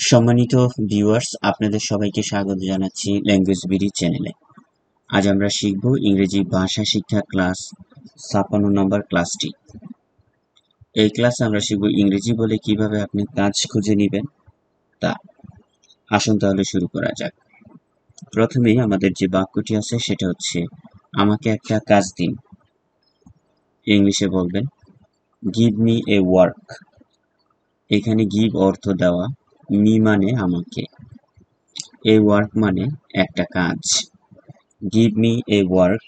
সম্মানিত ভিউয়ার্স আপনাদের সবাইকে স্বাগত জানাচ্ছি ল্যাঙ্গুয়েজ বিডি চ্যানেলে আজ আমরা শিখব ইংরেজি ভাষা শিক্ষা ক্লাস ছাপ্পান্ন নম্বর ক্লাসটি এই ক্লাসে আমরা শিখব ইংরেজি বলে কীভাবে আপনি কাজ খুঁজে নেবেন তা। আসুন তাহলে শুরু করা যাক। প্রথমেই আমাদের যে বাক্যটি আছে, সেটা হচ্ছে, আমাকে একটা কাজ দিন। ইংলিশে বলবেন গিভ মি এ ওয়ার্ক এখানে গিভ অর্থ দেওয়া মি মানে আমাকে, এ ওয়ার্ক মানে একটা কাজ। গিভ মি এ ওয়ার্ক,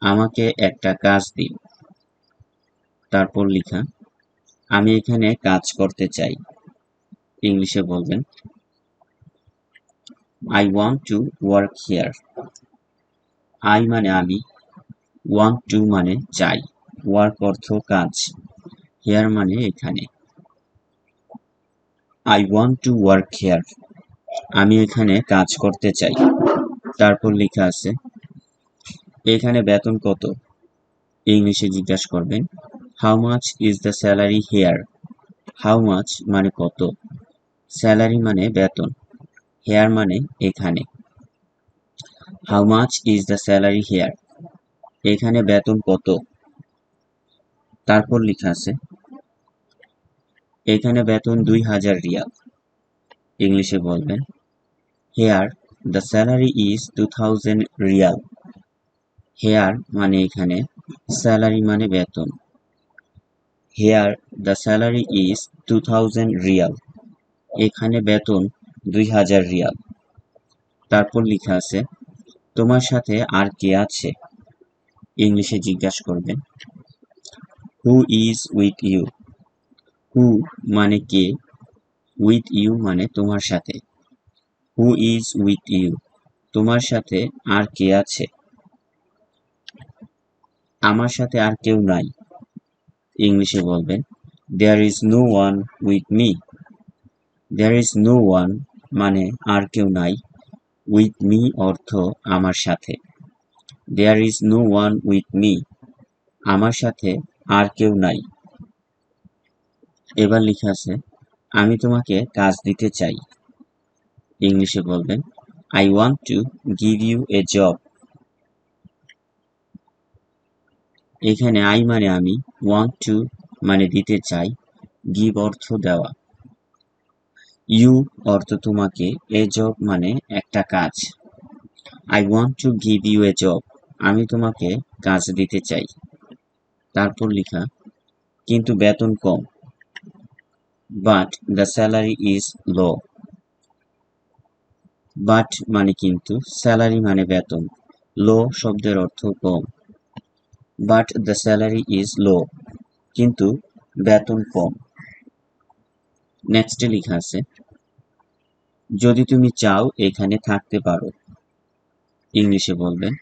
আমাকে একটা কাজ দিন। তারপর লিখা, আমি এখানে কাজ করতে চাই। ইংলিশে বলবেন I want to work here I মানে আমি ওয়ান্ট টু মানে চাই। ওয়ার্ক অর্থ কাজ। হেয়ার মানে এখানে। I want to work here আমি এখানে কাজ করতে চাই। তারপর লেখা আছে, এখানে বেতন কত? ইংলিশে জিজ্ঞাসা করবেন how much is the salary here how much মানে কত? স্যালারি মানে বেতন হেয়ার মানে এখানে। How much is the salary here এখানে বেতন কত? তারপর লেখা আছে এখানে বেতন দুই হাজার রিয়াল। ইংলিশে বলবেন here the salary is two thousand riyal. Here মানে এখানে স্যালারি মানে বেতন। Here the salary is two thousand riyal. এখানে বেতন দুই হাজার রিয়াল। তারপর লেখা আছে, তোমার সাথে আর কে আছে? ইংলিশে জিজ্ঞাসা করবেন who is with you who মানে কে? উইথ ইউ মানে তোমার সাথে। হু ইজ উইথ ইউ তোমার সাথে আর কে আছে? আমার সাথে আর কেউ নাই। ইংলিশে বলবেন there is no one with me there is no one মানে আর কেউ নাই। উইথ মি অর্থ আমার সাথে। There is no one with me আমার সাথে আর কেউ নাই। এবার লেখা আছে, আমি তোমাকে কাজ দিতে চাই। ইংলিশে বলবেন I want to give you a job এখানে আই মানে আমি ওয়ান্ট টু মানে দিতে চাই গিভ অর্থ দেওয়া। ইউ অর্থ তোমাকে এ জব মানে একটা কাজ। I want to give you a job আমি তোমাকে কাজ দিতে চাই। তারপর লেখা, কিন্তু বেতন কম। But the salary is low but মানে কিন্তু স্যালারি মানে বেতন। লো শব্দের অর্থ কম। But the salary is low কিন্তু বেতন কম। নেক্সটে লেখা আছে, যদি তুমি চাও এখানে থাকতে পারো। ইংলিশে বলবেন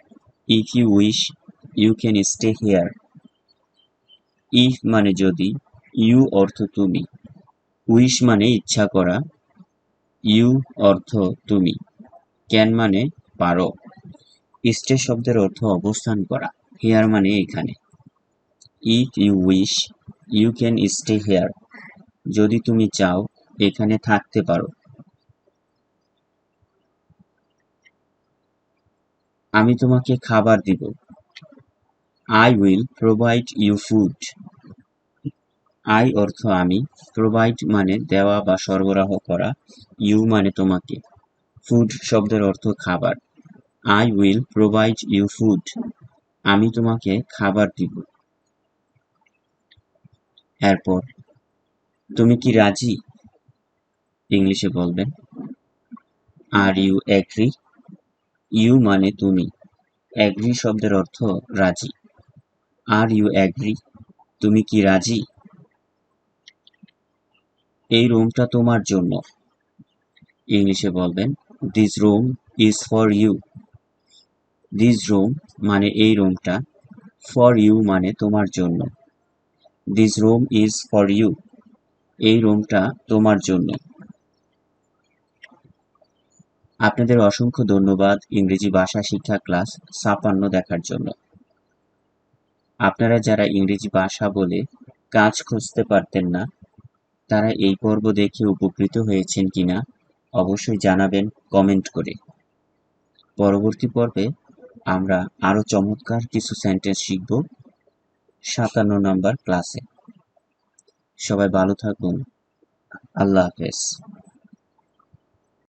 if you wish you can stay here if মানে যদি ইউ অর্থ তুমি। উইশ মানে ইচ্ছা করা, ইউ অর্থ তুমি, ক্যান মানে পারো। স্টে শব্দের অর্থ অবস্থান করা, হেয়ার মানে এখানে। If you wish, you can stay here, যদি তুমি চাও এখানে থাকতে পারো। আমি তোমাকে খাবার দিব। I will provide you food. I অর্থ আমি প্রোভাইড মানে দেওয়া বা সরবরাহ করা ইউ মানে তোমাকে। ফুড শব্দের অর্থ খাবার। I will provide you food আমি তোমাকে খাবার দিব। এরপর, তুমি কি রাজি? ইংলিশে বলবেন আর ইউ এগ্রি ইউ মানে তুমি। অ্যাগ্রি শব্দের অর্থ রাজি। আর ইউ অ্যাগ্রি তুমি কি রাজি? এই রুমটা তোমার জন্য। ইংলিশে বলবেন this room is for you this room মানে এই রুমটা ফর ইউ মানে তোমার জন্য। This room is for you এই রুমটা তোমার জন্য। আপনাদের অসংখ্য ধন্যবাদ ইংরেজি ভাষা শিক্ষা ক্লাস ছাপান্ন দেখার জন্য। আপনারা যারা ইংরেজি ভাষা বলে কাজ খুঁজতে পারতেন না তারা এই পর্ব দেখে উপকৃত হয়েছেন কিনা অবশ্যই জানাবেন কমেন্ট করে। পরবর্তী পর্বে আমরা আরও চমৎকার কিছু সেন্টেন্স শিখব সাতান্ন নম্বর ক্লাসে। সবাই ভালো থাকুন। আল্লাহ হাফেজ।